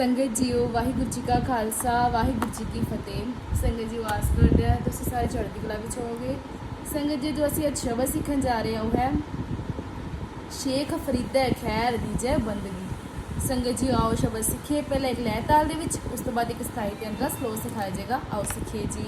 ਸੰਗਤ ਜੀਓ, ਵਾਹਿਗੁਰੂ ਜੀ ਕਾ ਖਾਲਸਾ, ਵਾਹਿਗੁਰੂ ਜੀ ਕੀ ਫਤਿਹ। ਸੰਗਤ ਜੀ ਆਸ ਕਰਦੇ ਹਾਂ ਤੁਸੀਂ ਸਾਰੇ ਚੜ੍ਹਦੀ ਕਲਾ ਵਿੱਚ ਹੋਵੋਗੇ। ਸੰਗਤ ਜੀ, ਜੋ ਅਸੀਂ ਅੱਜ ਸ਼ਬਦ ਸਿੱਖਣ ਜਾ ਰਹੇ ਹਾਂ, ਉਹ ਹੈ, ਸ਼ੇਖ ਫਰੀਦਾ ਖੈਰ ਦੀ ਜੈ ਬੰਦਗੀ। ਸੰਗਤ ਜੀ, ਆਓ ਸ਼ਬਦ ਸਿੱਖੀਏ। ਪਹਿਲਾਂ ਇੱਕ ਲੈ ਤਾਲ ਦੇ ਵਿੱਚ, ਉਸ ਤੋਂ ਬਾਅਦ ਇੱਕ ਸਥਾਈ ਤੇ ਅੰਦਰ ਸਲੋ ਸਿਖਾਇਆ ਜਾਏਗਾ। ਆਓ ਸਿੱਖੀਏ ਜੀ।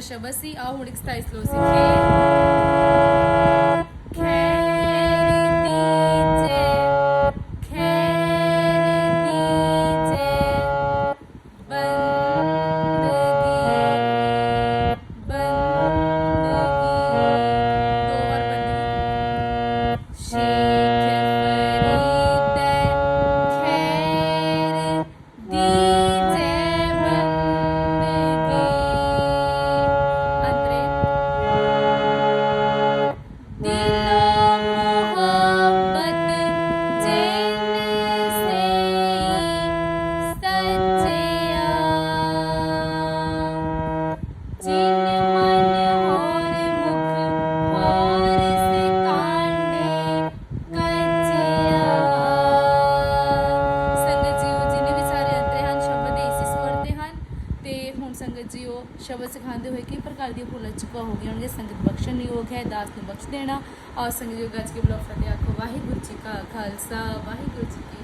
ਜੀ ਇਹ ਆਪਣਾ ਪੂਰਾ ਸ਼ਬਦ ਸਿਖਾਉਂਦੇ ਹੋਏ ਕਈ ਪ੍ਰਕਾਰ ਦੀਆਂ ਭੁੱਲਾਂ ਚੁੱਕਾ ਹੋ ਗਈਆਂ ਹੋਣਗੀਆਂ। ਸੰਗਤ ਬਖਸ਼ਣ ਯੋਗ ਹੈ, ਦਾਸ ਨੂੰ ਬਖਸ਼ ਦੇਣਾ। ਔਰ ਸੰਗਤ ਜੀਓ ਗੱਜ ਕੇ ਬਲੋ ਫਤਿਹ ਆਖੋ, ਵਾਹਿਗੁਰੂ ਜੀ ਕਾ ਖਾਲਸਾ, ਵਾਹਿਗੁਰੂ ਜੀ ਕੀ